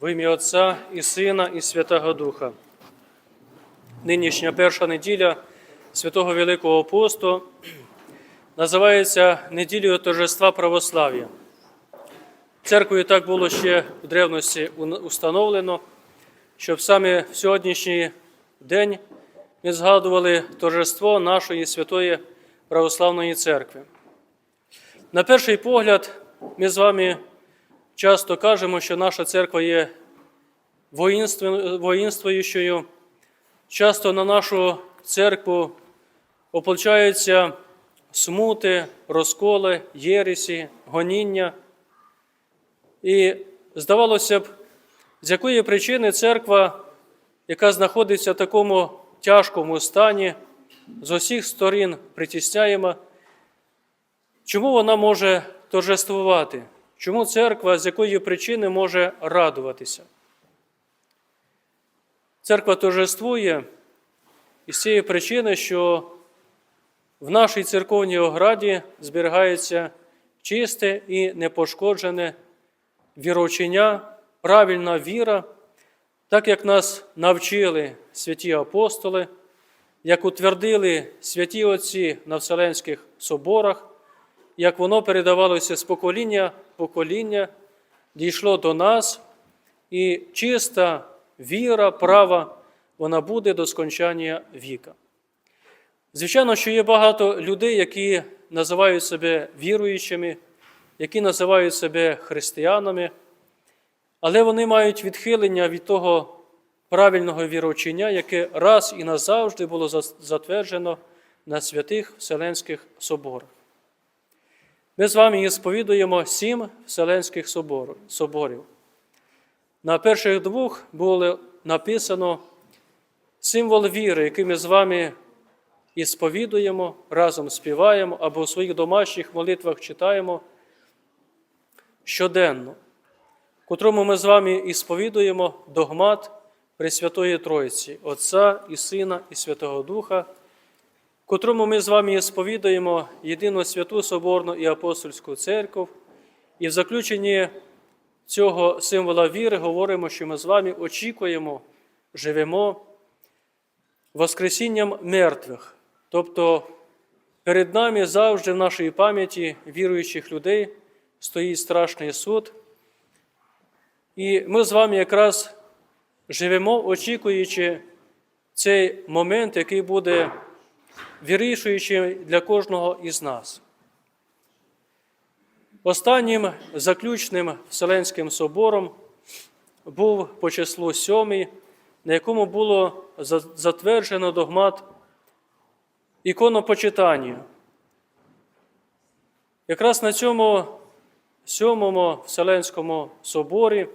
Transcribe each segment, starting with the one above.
Во ім'я Отця і Сина, і Святого Духа. Нинішня перша неділя Святого Великого Посту називається неділею торжества православ'я. Церквою так було ще в древності установлено, щоб саме в сьогоднішній день ми згадували торжество нашої святої православної церкви. На перший погляд, ми з вами часто кажемо, що наша церква є воїнству- воїнствуючою. Часто на нашу церкву ополчаються смути, розколи, єресі, гоніння. І здавалося б, з якої причини церква, яка знаходиться в такому тяжкому стані, з усіх сторін притісняємо, чому вона може торжествувати? Чому церква з якої причини може радуватися? Церква торжествує із цієї причини, що в нашій церковній ограді зберігається чисте і непошкоджене віровчення, правильна віра, так як нас навчили святі апостоли, як утвердили святі отці на Вселенських соборах, як воно передавалося з покоління покоління, дійшло до нас, і чиста віра, права, вона буде до скончання віка. Звичайно, що є багато людей, які називають себе віруючими, які називають себе християнами, але вони мають відхилення від того правильного віровчення, яке раз і назавжди було затверджено на святих Вселенських соборах. Ми з вами і сповідуємо сім Вселенських соборів. На перших двох було написано символ віри, який ми з вами і сповідуємо, разом співаємо або у своїх домашніх молитвах читаємо щоденно, котрому ми з вами і сповідуємо догмат Пресвятої Троїці, Отця і Сина, і Святого Духа, котрому ми з вами і сповідуємо єдину святу Соборну і апостольську церкву, і в заключенні цього символа віри говоримо, що ми з вами очікуємо, живемо Воскресінням мертвих. Тобто перед нами завжди в нашій пам'яті віруючих людей стоїть страшний суд. І ми з вами якраз живемо, очікуючи цей момент, який буде вирішуючим для кожного із нас. Останнім заключним Вселенським собором був по числу сьомий, на якому було затверджено догмат іконопочитання. Якраз на цьому сьомому Вселенському соборі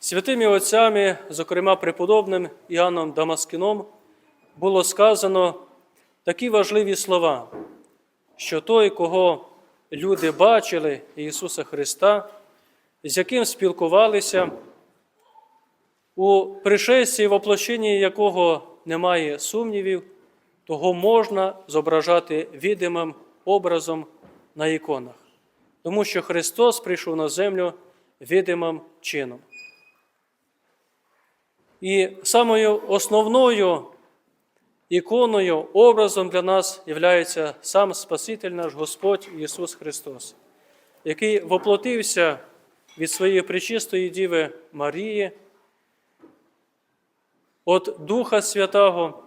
святими отцями, зокрема преподобним Іоанном Дамаскином, було сказано такі важливі слова, що той, кого люди бачили Ісуса Христа, з яким спілкувалися, у пришесті, в оплощенні якого немає сумнівів, того можна зображати видимим образом на іконах, тому що Христос прийшов на землю видимим чином. І самою основною іконою, образом для нас є сам Спаситель наш Господь Ісус Христос, який воплотився від своєї пречистої Діви Марії, від Духа Святого,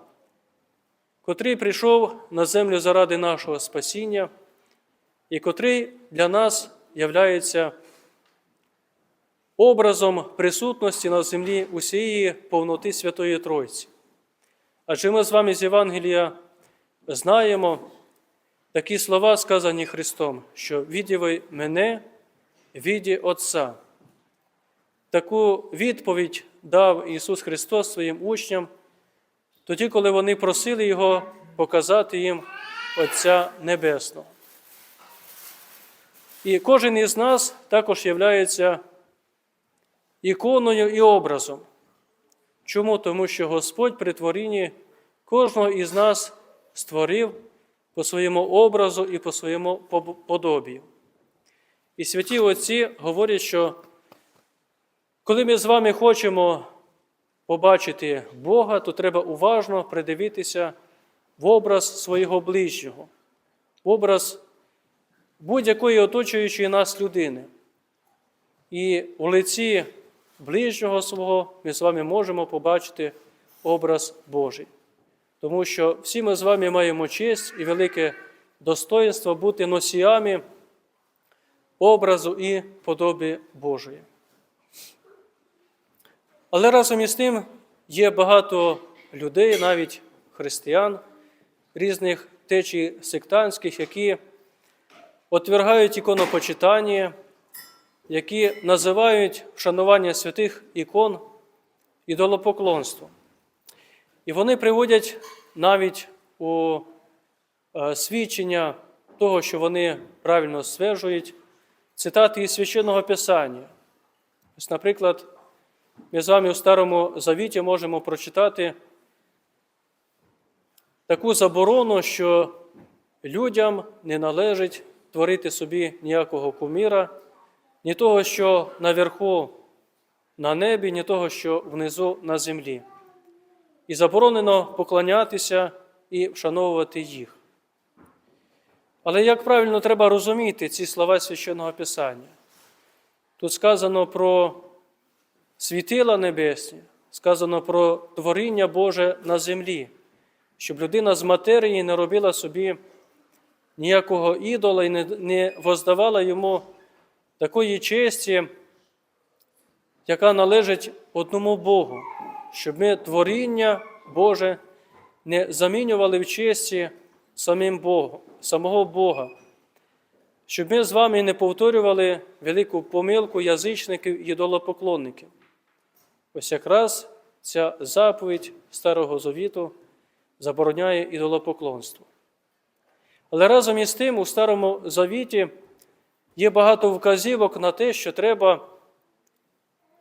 котрий прийшов на землю заради нашого спасіння, і котрий для нас являється образом присутності на землі усієї повноти Святої Тройці. Адже ми з вами з Євангелія знаємо такі слова, сказані Христом, що віддіви мене, віді Отця. Таку відповідь дав Ісус Христос своїм учням, тоді, коли вони просили Його показати їм Отця Небесного. І кожен із нас також являється іконою і образом. Чому? Тому що Господь при творінні кожного із нас створив по своєму образу і по своєму подобію. І святі Отці говорять, що Коли ми з вами хочемо побачити Бога, то треба уважно придивитися в образ свого ближнього, в образ будь-якої оточуючої нас людини. І у лиці ближнього свого ми з вами можемо побачити образ Божий. Тому що всі ми з вами маємо честь і велике достоинство бути носіями образу і подоби Божої. Але разом із тим є багато людей, навіть християн, різних течій сектантських, які отвергають іконопочитання, які називають вшанування святих ікон ідолопоклонством. І вони приводять навіть у е, свідчення того, що вони правильно стверджують, цитати із священного Писання. Ось, наприклад, ми з вами у Старому Завіті можемо прочитати таку заборону, що людям не належить творити собі ніякого куміра, ні того, що наверху на небі, ні того, що внизу на землі. І заборонено поклонятися і вшановувати їх. Але як правильно треба розуміти ці слова священного Писання? Тут сказано про світила небесні, сказано про творіння Боже на землі, щоб людина з матерії не робила собі ніякого ідола і не, воздавала йому такої честі, яка належить одному Богу, щоб ми творіння Боже не замінювали в честі самим Богом, самого Бога, щоб ми з вами не повторювали велику помилку язичників і ідолопоклонників. Ось якраз ця заповідь Старого Завіту забороняє ідолопоклонство. Але разом із тим у Старому Завіті є багато вказівок на те, що треба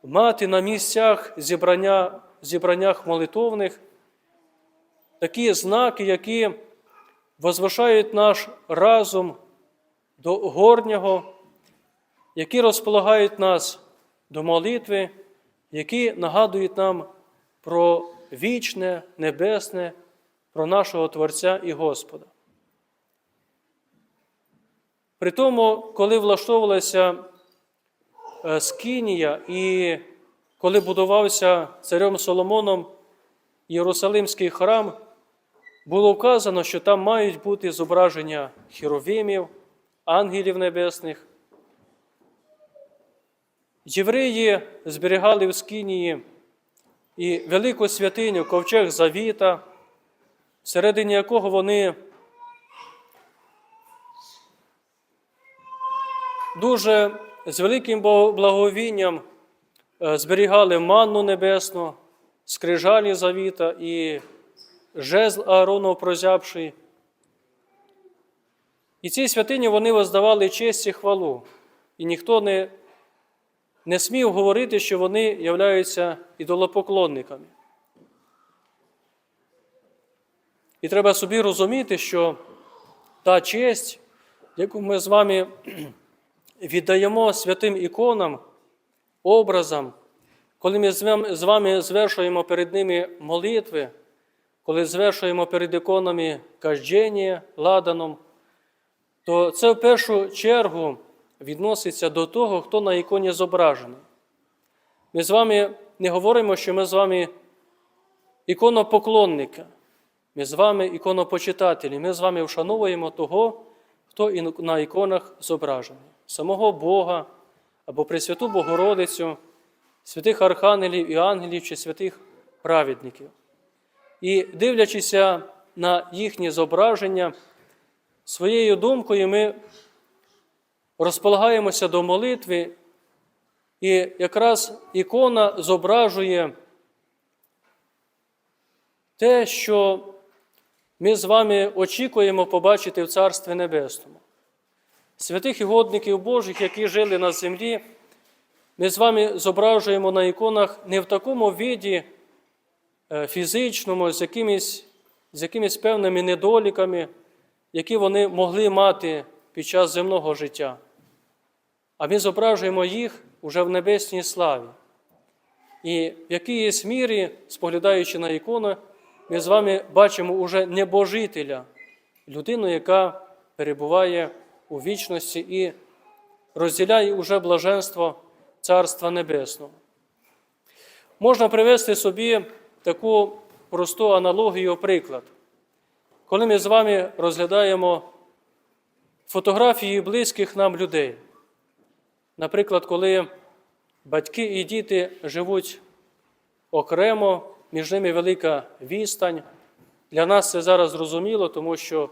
мати на місцях зібрання, зібраннях молитовних такі знаки, які возвишають наш разум до горнього, які розполагають нас до молитви, які нагадують нам про вічне, небесне, про нашого Творця і Господа. При тому, коли влаштовувалася е, Скинія і коли будувався царем Соломоном Єрусалимський храм, було вказано, що там мають бути зображення хіровимів, ангелів небесних. Євреї зберігали в Скинії і велику святиню ковчег Завіта, всередині якого вони дуже з великим благовінням е, зберігали манну небесну, скрижалі завіта і жезл Ааронов прозябший. І цій святині вони воздавали честь і хвалу, і ніхто не, не смів говорити, що вони являються ідолопоклонниками. І треба собі розуміти, що та честь, яку ми з вами віддаємо святим іконам, образам, коли ми з вами звершуємо перед ними молитви, коли звершуємо перед іконами каждення ладаном, то це в першу чергу відноситься до того, хто на іконі зображений. Ми з вами не говоримо, що ми з вами іконопоклонники, ми з вами іконопочитателі, ми з вами вшановуємо того, хто на іконах зображений самого Бога або Пресвяту Богородицю, святих архангелів і ангелів чи святих праведників. І дивлячися на їхнє зображення, своєю думкою ми розполагаємося до молитви, і якраз ікона зображує те, що ми з вами очікуємо побачити в Царстві Небесному святих і годників Божих, які жили на землі, ми з вами зображуємо на іконах не в такому віді е, фізичному, з якимись, з якимись певними недоліками, які вони могли мати під час земного життя. А ми зображуємо їх уже в небесній славі. І в якійсь мірі, споглядаючи на ікону, ми з вами бачимо уже небожителя, людину, яка перебуває у вічності і розділяє уже блаженство Царства Небесного. Можна привести собі таку просту аналогію, приклад. Коли ми з вами розглядаємо фотографії близьких нам людей, наприклад, коли батьки і діти живуть окремо, між ними велика відстань. Для нас це зараз зрозуміло, тому що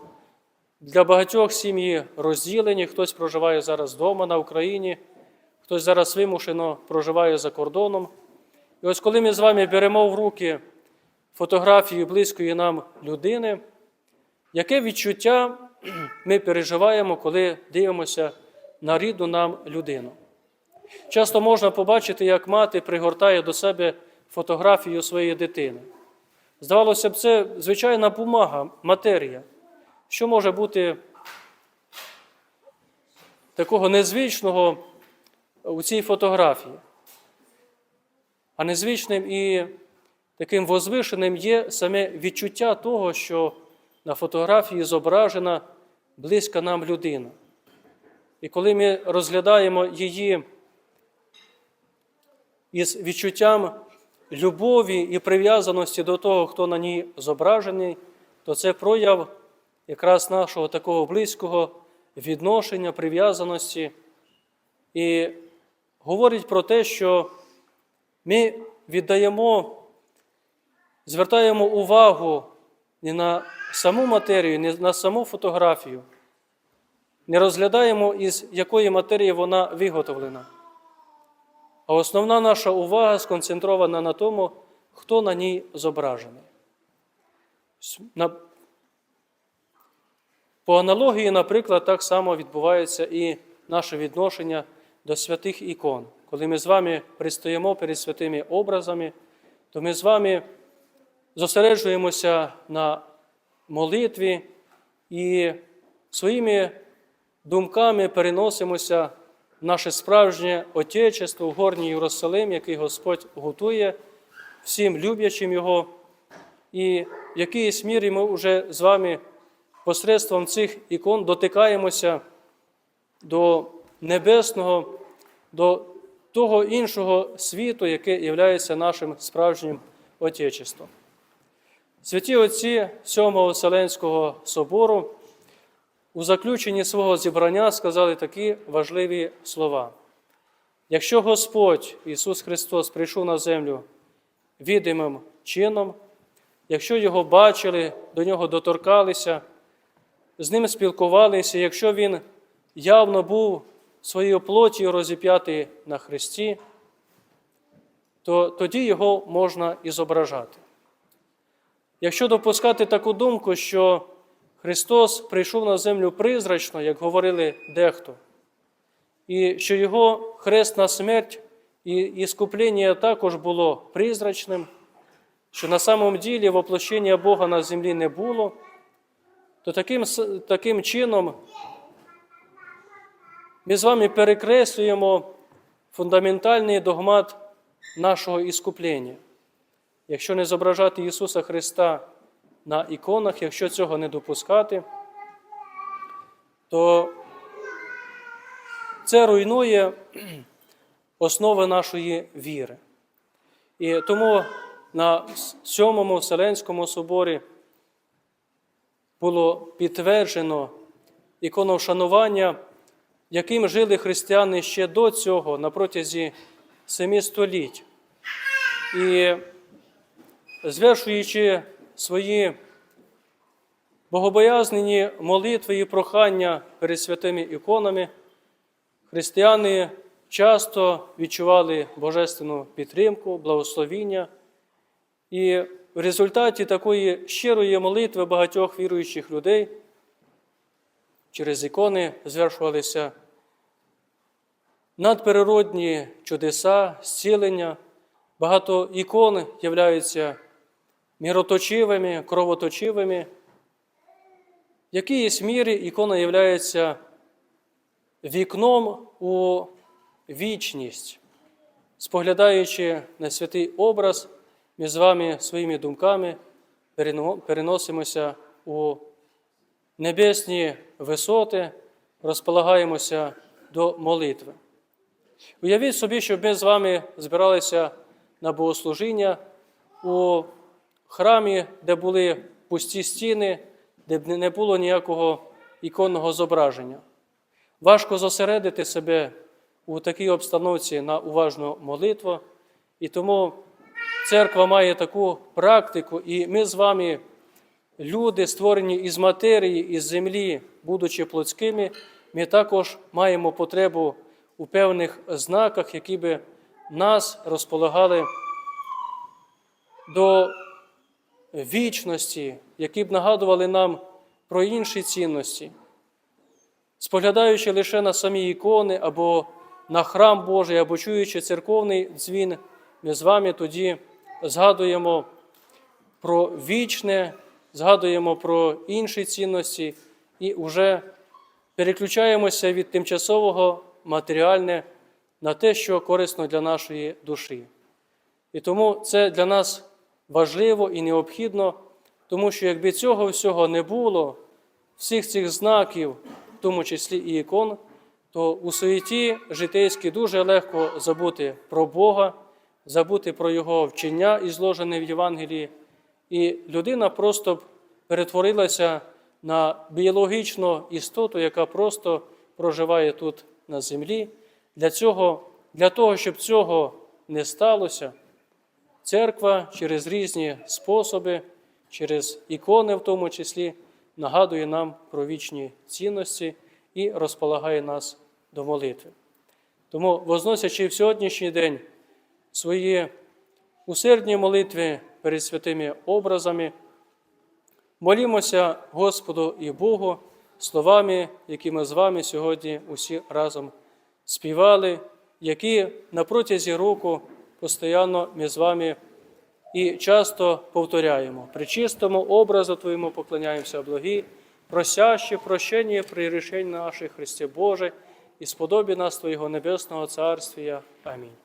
для багатьох сім'ї розділені, хтось проживає зараз вдома на Україні, хтось зараз вимушено проживає за кордоном. І ось коли ми з вами беремо в руки фотографію близької нам людини, яке відчуття ми переживаємо, коли дивимося на рідну нам людину? Часто можна побачити, як мати пригортає до себе фотографію своєї дитини. Здавалося б, це звичайна бумага, матерія. Що може бути такого незвичного у цій фотографії? А незвичним і таким возвишеним є саме відчуття того, що на фотографії зображена близька нам людина. І коли ми розглядаємо її із відчуттям любові і прив'язаності до того, хто на ній зображений, то це прояв якраз нашого такого близького відношення, прив'язаності. І говорить про те, що ми віддаємо, звертаємо увагу не на саму матерію, не на саму фотографію, не розглядаємо, із якої матерії вона виготовлена. А основна наша увага сконцентрована на тому, хто на ній зображений. По аналогії, наприклад, так само відбувається і наше відношення до святих ікон. Коли ми з вами пристаємо перед святими образами, то ми з вами зосереджуємося на молитві і своїми думками переносимося в наше справжнє Отечество в горній Єрусалим, який Господь готує всім люблячим Його. І в якійсь мірі ми вже з вами посредством цих ікон дотикаємося до небесного, до того іншого світу, яке є нашим справжнім Отечеством. Святі отці Сьомого Вселенського собору у заключенні свого зібрання сказали такі важливі слова. Якщо Господь Ісус Христос прийшов на землю відомим чином, якщо Його бачили, до Нього доторкалися, з ним спілкувалися, якщо Він явно був своєю плоті розіп'ятий на Христі, то тоді його можна і зображати. Якщо допускати таку думку, що Христос прийшов на землю призрачно, як говорили дехто, і що Його хресна смерть і іскуплення також було призрачним, що на самом ділі воплощення Бога на землі не було, то таким, таким чином ми з вами перекреслюємо фундаментальний догмат нашого іскуплення. Якщо не зображати Ісуса Христа на іконах, якщо цього не допускати, то це руйнує основи нашої віри. І тому на Сьомому Вселенському соборі було підтверджено іконовшанування, яким жили християни ще до цього на протязі семи століть. І звершуючи свої богобоязнені молитви і прохання перед святими іконами, християни часто відчували божественну підтримку, благословіння. І в результаті такої щирої молитви багатьох віруючих людей через ікони звершувалися надприродні чудеса, зцілення. Багато ікон являються міроточивими, кровоточивими. В якійсь мірі ікона є вікном у вічність, споглядаючи на святий образ, ми з вами своїми думками переносимося у небесні висоти, розполагаємося до молитви. Уявіть собі, що ми з вами збиралися на богослужіння у храмі, де були пусті стіни, де не було ніякого іконного зображення. Важко зосередити себе у такій обстановці на уважну молитву, і тому церква має таку практику, і ми з вами, люди, створені із матерії, із землі, будучи плотськими, ми також маємо потребу у певних знаках, які би нас розполагали до вічності, які б нагадували нам про інші цінності. Споглядаючи лише на самі ікони або на храм Божий, або чуючи церковний дзвін, ми з вами тоді згадуємо про вічне, згадуємо про інші цінності і вже переключаємося від тимчасового матеріальне на те, що корисно для нашої душі. І тому це для нас важливо і необхідно, тому що якби цього всього не було, всіх цих знаків, в тому числі і ікон, то у суєті житейській дуже легко забути про Бога, забути про Його вчення, ізложене в Євангелії, і людина просто б перетворилася на біологічну істоту, яка просто проживає тут на землі. Для, цього, для того, щоб цього не сталося, церква через різні способи, через ікони в тому числі, нагадує нам про вічні цінності і розполагає нас до молитви. Тому, возносячи в сьогоднішній день свої усердні молитви перед святими образами, молімося Господу і Богу словами, які ми з вами сьогодні усі разом співали, які на протязі року постійно ми з вами і часто повторяємо. При чистому образу Твоєму поклоняємося благі, просяще прощення при рішенні наших Христі Боже, і сподобі нас Твоєго Небесного Царствія. Амінь.